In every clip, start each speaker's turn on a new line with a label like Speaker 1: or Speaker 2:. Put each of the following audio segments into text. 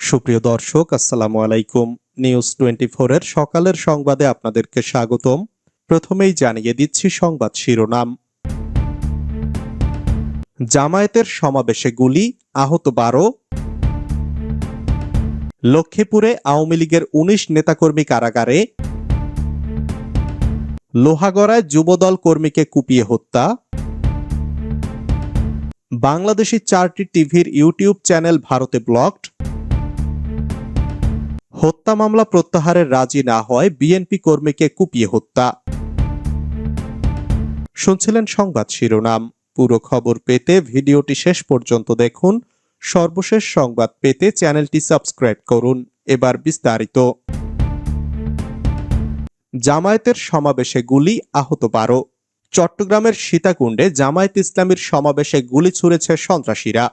Speaker 1: সুপ্রিয় দর্শক, আসসালামু আলাইকুম। নিউজ টোয়েন্টি এর সকালের সংবাদে আপনাদেরকে স্বাগতম। প্রথমেই জানিয়ে দিচ্ছি সংবাদ শিরোনাম। জামায়াতের সমাবেশে গুলি, আহত বারো। লক্ষ্মীপুরে আওয়ামী লীগের উনিশ নেতাকর্মী কারাগারে। লোহাগড়ায় যুবদল কর্মীকে কুপিয়ে হত্যা। বাংলাদেশি চারটি টিভির ইউটিউব চ্যানেল ভারতে ব্লকড হত্যা মামলা প্রত্যাহারের রাজি না হয় বিএনপি কর্মীকে কুপিয়ে হত্যা। শুনছিলেন সংবাদ শিরোনাম। পুরো খবর পেতে ভিডিওটি শেষ পর্যন্ত দেখুন। সর্বশেষ সংবাদ পেতে চ্যানেলটি সাবস্ক্রাইব করুন। এবার বিস্তারিত। জামায়াতের সমাবেশে গুলি, আহত বারো। চট্টগ্রামের সীতাকুণ্ডে জামায়াত ইসলামীর সমাবেশে গুলি ছুড়েছে সন্ত্রাসীরা।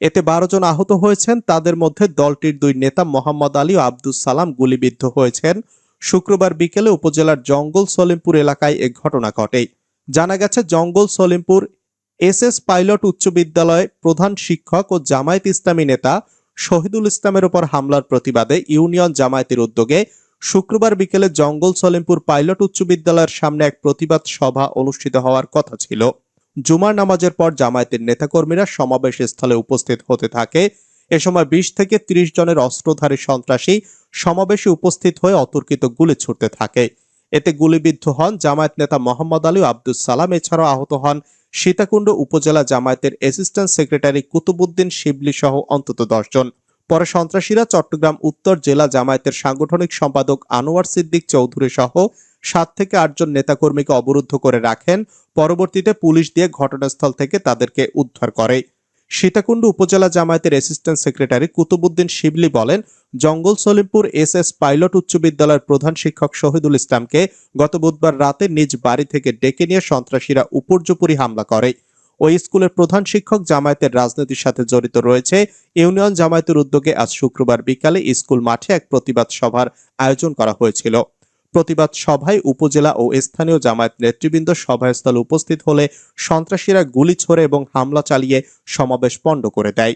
Speaker 1: এতে বারো জন আহত হয়েছেন। তাদের মধ্যে দলটির দুই নেতা মোহাম্মদ আলী ও আব্দুস সালাম গুলিবিদ্ধ হয়েছেন। শুক্রবার বিকেলে উপজেলার জঙ্গল সলিমপুর এলাকায় এ ঘটনা ঘটে। জানা গেছে, জঙ্গল সলিমপুর এস এস পাইলট উচ্চ বিদ্যালয় প্রধান শিক্ষক ও জামায়াত ইসলামী নেতা শহীদুল ইসলামের উপর হামলার প্রতিবাদে ইউনিয়ন জামায়াতের উদ্যোগে শুক্রবার বিকেলে জঙ্গল সলিমপুর পাইলট উচ্চ বিদ্যালয়ের সামনে এক প্রতিবাদ সভা অনুষ্ঠিত হওয়ার কথা ছিল। জুমার নামাজের পর জামায়াতের নেতাকর্মীরা সমাবেশ স্থলে উপস্থিত হতে থাকে। এ সময় বিশ থেকে ত্রিশ জনের অস্ত্রধারী সন্ত্রাসী সমাবেশে উপস্থিত হয়ে অতর্কিত গুলি ছুটতে থাকে। এতে গুলিবিদ্ধ হন জামায়াত নেতা মোহাম্মদ আলী ও আব্দুস সালাম, এছাড়াও আহত হন সীতাকুণ্ড উপজেলা জামায়াতের অ্যাসিস্ট্যান্ট সেক্রেটারি কুতুবুদ্দিন শিবলি সহ অন্তত দশজন পরে সন্ত্রাসীরা চট্টগ্রাম উত্তর জেলা জামায়াতের সাংগঠনিক সম্পাদক আনোয়ার সিদ্দিক চৌধুরী সহ সাত থেকে আটজন নেতাকর্মীকে অবরুদ্ধ করে রাখেন। পরবর্তীতে পুলিশ দিয়ে ঘটনাস্থল থেকে তাদেরকে উদ্ধার করে। সীতাকুণ্ড উপজেলা জামায়াতের অ্যাসিস্ট্যান্ট সেক্রেটারি কুতুবুদ্দিন শিবলি বলেন, জঙ্গল সলিমপুর এস এস পাইলট উচ্চ বিদ্যালয়ের প্রধান শিক্ষক শহীদুল ইসলামকে গত বুধবার রাতে নিজ বাড়ি থেকে ডেকে নিয়ে সন্ত্রাসীরা উপর্যুপরি হামলা করে। ওই স্কুলের প্রধান শিক্ষক জামায়াতের রাজনীতির সাথে জড়িত রয়েছে। ইউনিয়ন জামায়াতের উদ্যোগে আজ শুক্রবার বিকালে স্কুল মাঠে এক প্রতিবাদ সভার আয়োজন করা হয়েছিল। প্রতিবাদ সভায় উপজেলা ও স্থানীয় জামায়াত নেতৃবৃন্দ সভাস্থলে উপস্থিত হলে সন্ত্রাসীরা গুলি ছোড়ে এবং হামলা চালিয়ে সমাবেশ পণ্ড করে দেয়।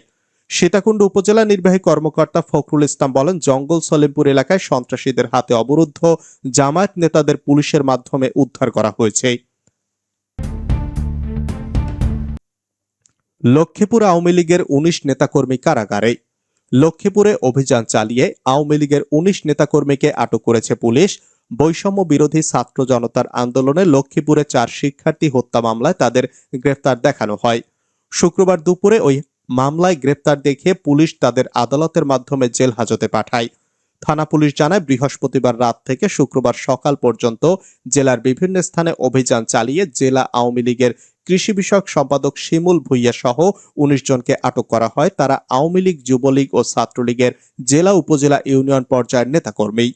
Speaker 1: সীতাকুণ্ড উপজেলা নির্বাহী কর্মকর্তা ফখরুল ইসলাম বলেন, জঙ্গল সলিমপুর এলাকায় সন্ত্রাসীদের হাতে অবরুদ্ধ জামায়াত নেতাদের পুলিশের মাধ্যমে উদ্ধার করা হয়েছে। লক্ষ্মীপুর আওয়ামী লীগের উনিশ নেতাকর্মী কারাগারে। লক্ষ্মীপুরে অভিযান চালিয়ে আওয়ামী লীগের উনিশ নেতাকর্মীকে আটক করেছে পুলিশ। বৈষম্য বিরোধী ছাত্র জনতার আন্দোলনে লক্ষ্মীপুরে চার শিক্ষার্থী হত্যা মামলায় তাদের গ্রেফতার দেখানো হয়। শুক্রবার দুপুরে ওই মামলায় গ্রেফতার দেখিয়ে পুলিশ তাদের আদালতের মাধ্যমে জেল হাজতে পাঠায়। থানা পুলিশ জানায়, বৃহস্পতিবার রাত থেকে শুক্রবার সকাল পর্যন্ত জেলার বিভিন্ন স্থানে অভিযান চালিয়ে জেলা আওয়ামী লীগের কৃষি বিষয়ক সম্পাদক শিমুল ভুইয়া সহ উনিশ জনকে আটক করা হয়। তারা আওয়ামী লীগ, যুবলীগ ও ছাত্রলীগের জেলা উপজেলা ইউনিয়ন পর্যায়ের নেতাকর্মী।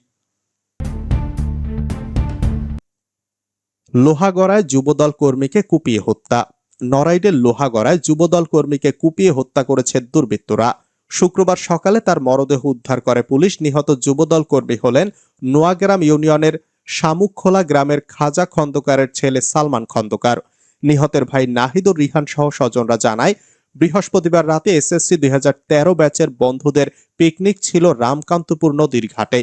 Speaker 1: লোহাগড়ায় যুবদল কর্মীকে কুপিয়ে হত্যা। নড়াইলের লোহাগড়ায় যুবদল কর্মীকে কুপিয়ে হত্যা করেছে দুর্বৃত্তরা। শুক্রবার সকালে তার মরদেহ উদ্ধার করে পুলিশ। নিহত যুবদল কর্মী হলেন নোয়াগ্রাম ইউনিয়নের শামুকখোলা গ্রামের খাজা খন্দকারের ছেলে সালমান খন্দকার। নিহতের ভাই নাহিদুর রিহান সহ স্বজনরা জানায়, বৃহস্পতিবার রাতে এসএসসি দুই হাজার তেরো ব্যাচের বন্ধুদের পিকনিক ছিল রামকান্তপুর নদীর ঘাটে।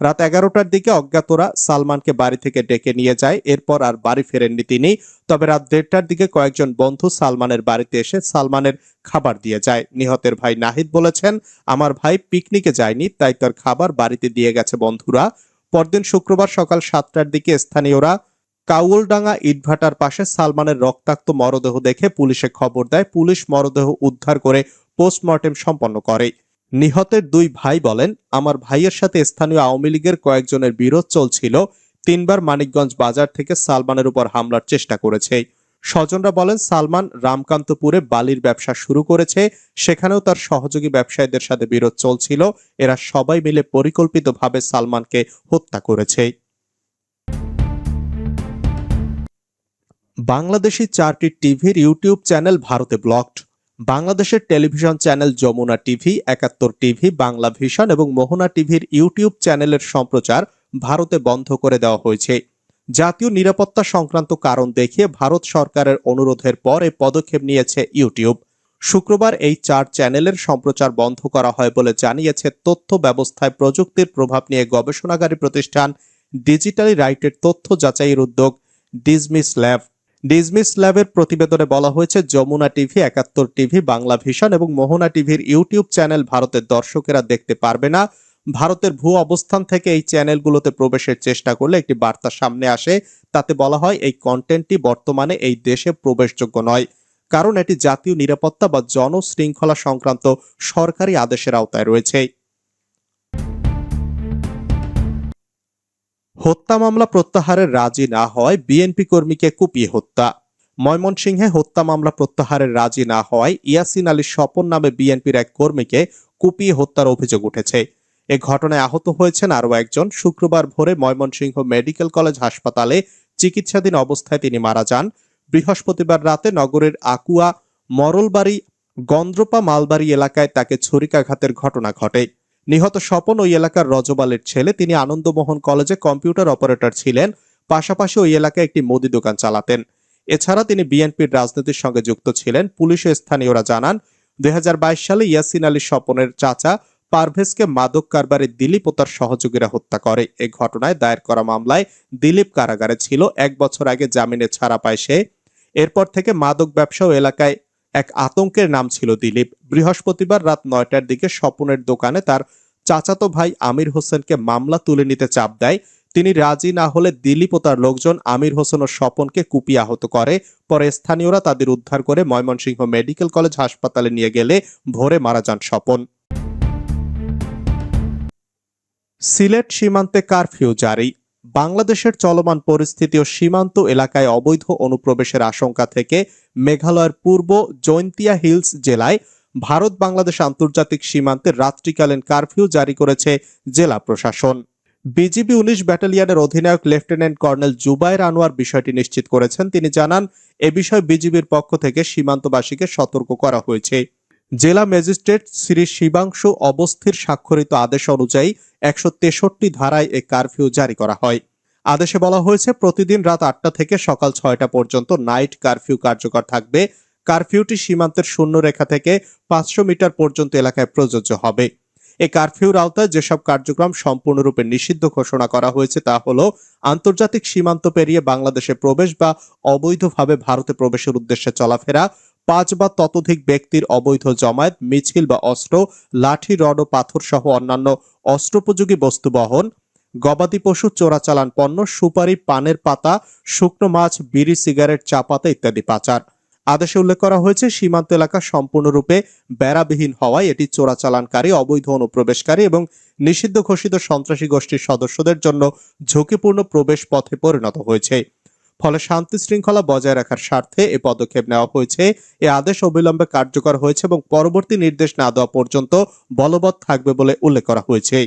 Speaker 1: রাত এগারোটার দিকে অজ্ঞাতরা সালমানকে বাড়ি থেকে ডেকে নিয়ে যায়, এরপর আর বাড়ি ফেরেননি তিনি। তবে রাত দেড়টার দিকে কয়েকজন বন্ধু সালমানের বাড়িতে এসে সালমানের খাবার দিয়ে যায়। নিহতের ভাই নাহিদ বলেছেন, আমার ভাই পিকনিকে যায়নি, তাই তার খাবার বাড়িতে দিয়ে গেছে বন্ধুরা। পরদিন শুক্রবার সকাল সাতটার দিকে স্থানীয়রা কাউলডাঙ্গা ইটভাটার পাশে সালমানের রক্তাক্ত মরদেহ দেখে পুলিশে খবর দেয়। পুলিশ মরদেহ উদ্ধার করে পোস্টমর্টেম সম্পন্ন করে। নিহতের দুই ভাই বলেন, আমার ভাইয়ের সাথে স্থানীয় আওয়ামী লীগের কয়েকজনের বিরোধ চলছিল, তিনবার মানিকগঞ্জ বাজার থেকে সালমানের উপর হামলার চেষ্টা করেছে। স্বজনরা বলেন, সালমান রামকান্তপুরে বালির ব্যবসা শুরু করেছে, সেখানেও তার সহযোগী ব্যবসায়ীদের সাথে বিরোধ চলছিল, এরা সবাই মিলে পরিকল্পিতভাবে সালমানকে হত্যা করেছে। বাংলাদেশি চারটি টিভির ইউটিউব চ্যানেল ভারতে ব্লকড বাংলাদেশের television channel Jamuna TV, Ekattor TV, Bangla Vision এবং মোহনা টিভির ইউটিউব চ্যানেলের সম্প্রচার ভারতে বন্ধ করে দেওয়া হয়েছে। জাতীয় নিরাপত্তা সংক্রান্ত কারণ দেখিয়ে ভারত সরকারের অনুরোধের পর এ পদক্ষেপ নিয়েছে ইউটিউব। শুক্রবার এই চার চ্যানেলের সম্প্রচার বন্ধ করা হয় বলে জানিয়েছে তথ্য ব্যবস্থায় প্রযুক্তির প্রভাব নিয়ে গবেষণাকারী প্রতিষ্ঠান ডিজিটালি রাইটের তথ্য যাচাইয়ের উদ্যোগ ডিজমিস ল্যাব। ডিজমিস ল্যাবের প্রতিবেদনে বলা হয়েছে, Jamuna TV, Ekattor TV, Bangla Vision এবং মোহনা টিভির ইউটিউব চ্যানেল ভারতের দর্শকেরা দেখতে পারবে না। ভারতের ভূ অবস্থান থেকে এই চ্যানেলগুলোতে প্রবেশের চেষ্টা করলে একটি বার্তা সামনে আসে। তাতে বলা হয়, এই কন্টেন্টটি বর্তমানে এই দেশে প্রবেশযোগ্য নয়, কারণ এটি জাতীয় নিরাপত্তা বা জনশৃঙ্খলা সংক্রান্ত সরকারি আদেশের আওতায় রয়েছে। হত্যা মামলা প্রত্যাহারের রাজি না হয়, বিএনপি কর্মীকে কুপিয়ে হত্যা। ময়মনসিংহে হত্যা মামলা প্রত্যাহারের রাজি না হওয়ায় ইয়াসিন আলী স্বপন নামে বিএনপির এক কর্মীকে কুপিয়ে হত্যার অভিযোগ উঠেছে। এ ঘটনায় আহত হয়েছেন আরও একজন। শুক্রবার ভোরে ময়মনসিংহ মেডিকেল কলেজ হাসপাতালে চিকিৎসাধীন অবস্থায় তিনি মারা যান। বৃহস্পতিবার রাতে নগরের আকুয়া, মরলবাড়ি, গন্দ্রপা, মালবাড়ি এলাকায় তাকে ছুরিকাঘাতের ঘটনা ঘটে। নিহত স্বপন ওই এলাকার রজবালের ছেলে। তিনি আনন্দমোহন কলেজে কম্পিউটার অপারেটর ছিলেন। পাশাপাশি ওই এলাকায় একটি মুদি দোকান চালাতেন। এছাড়া তিনি বিএনপির রাজনীতির সঙ্গে যুক্ত ছিলেন। পুলিশ ও স্থানীয়রা জানান, দুই হাজার বাইশ সালে ইয়াসিন আলী স্বপনের চাচা পারভেজকে মাদক কারবারে দিলীপ ও তার সহযোগীরা হত্যা করে। এ ঘটনায় দায়ের করা মামলায় দিলীপ কারাগারে ছিল। এক বছর আগে জামিনে ছাড়া পায় সে। এরপর থেকে মাদক ব্যবসা ও এলাকায় এক আতঙ্কের নাম ছিল দিলীপ। বৃহস্পতিবার রাত নয়টার দিকে স্বপনের দোকানে তার চাচাতো ভাই আমির হোসেনকে মামলা তুলে নিতে চাপ দেয়। তিনি রাজি না হলে দিলীপ ও তার লোকজন আমির হোসেন ও স্বপনকে কুপিয়ে আহত করে। পরে স্থানীয়রা তাদের উদ্ধার করে ময়মনসিংহ মেডিকেল কলেজ হাসপাতালে নিয়ে গেলে ভোরে মারা যান স্বপন। সিলেট সীমান্তে কারফিউ জারি। বাংলাদেশের চলমান পরিস্থিতি ও সীমান্ত এলাকায় অবৈধ অনুপ্রবেশের আশঙ্কা থেকে মেঘালয়ের পূর্ব জৈন্তিয়া হিলস জেলায় ভারত বাংলাদেশ আন্তর্জাতিক সীমান্তে রাত্রিকালীন কারফিউ জারি করেছে জেলা প্রশাসন। বিজিবি উনিশ ব্যাটালিয়নের অধিনায়ক লেফটেন্যান্ট কর্নেল জুবাইর আনোয়ার বিষয়টি নিশ্চিত করেছেন। তিনি জানান, এ বিষয়ে বিজিবির পক্ষ থেকে সীমান্তবাসীকে সতর্ক করা হয়েছে। জেলা ম্যাজিস্ট্রেট শ্রী শিবাংশু অবস্থির স্বাক্ষরিত আদেশ অনুযায়ী একশো তেষট্টি ধারায় এ কারফিউ জারি করা হয়। আদেশে বলা হয়েছে, প্রতিদিন রাত আটটা থেকে সকাল ছয়টা পর্যন্ত নাইট কারফিউ কার্যকর থাকবে। কারফিউটি সীমান্তের শূন্য রেখা থেকে পাঁচশো মিটার পর্যন্ত এলাকায় প্রযোজ্য হবে। এই কারফিউর আওতায় যেসব কার্যক্রম সম্পূর্ণরূপে নিষিদ্ধ ঘোষণা করা হয়েছে তা হল, আন্তর্জাতিক সীমান্ত পেরিয়ে বাংলাদেশে প্রবেশ বা অবৈধভাবে ভারতে প্রবেশের উদ্দেশ্যে চলাফেরা পাঁচ বা ততোধিক ব্যক্তির অবৈধ জমায়েত, মিছিল বা অস্ত্র, লাঠি, রড ও পাথর সহ অন্যান্য অস্ত্রোপযোগী বস্তু বহন, গবাদি পশু, চোরাচালান পণ্য, সুপারি, পানের পাতা, শুকনো মাছ, বিড়ি, সিগারেট, চা পাতা ইত্যাদি পাচার। আদেশে উল্লেখ করা হয়েছে, সীমান্ত এলাকা সম্পূর্ণরূপে বেড়াবিহীন হওয়ায় এটি চোরাচালানকারী, অবৈধ অনুপ্রবেশকারী এবং নিষিদ্ধ ঘোষিত সন্ত্রাসী গোষ্ঠীর সদস্যদের জন্য ঝুঁকিপূর্ণ প্রবেশ পথে পরিণত হয়েছে। ফলে শান্তি শৃঙ্খলা বজায় রাখার স্বার্থে এ পদক্ষেপ নেওয়া হয়েছে। এ আদেশ অবিলম্বে কার্যকর হয়েছে এবং পরবর্তী নির্দেশ না দেওয়া পর্যন্ত বলবৎ থাকবে বলে উল্লেখ করা হয়েছে।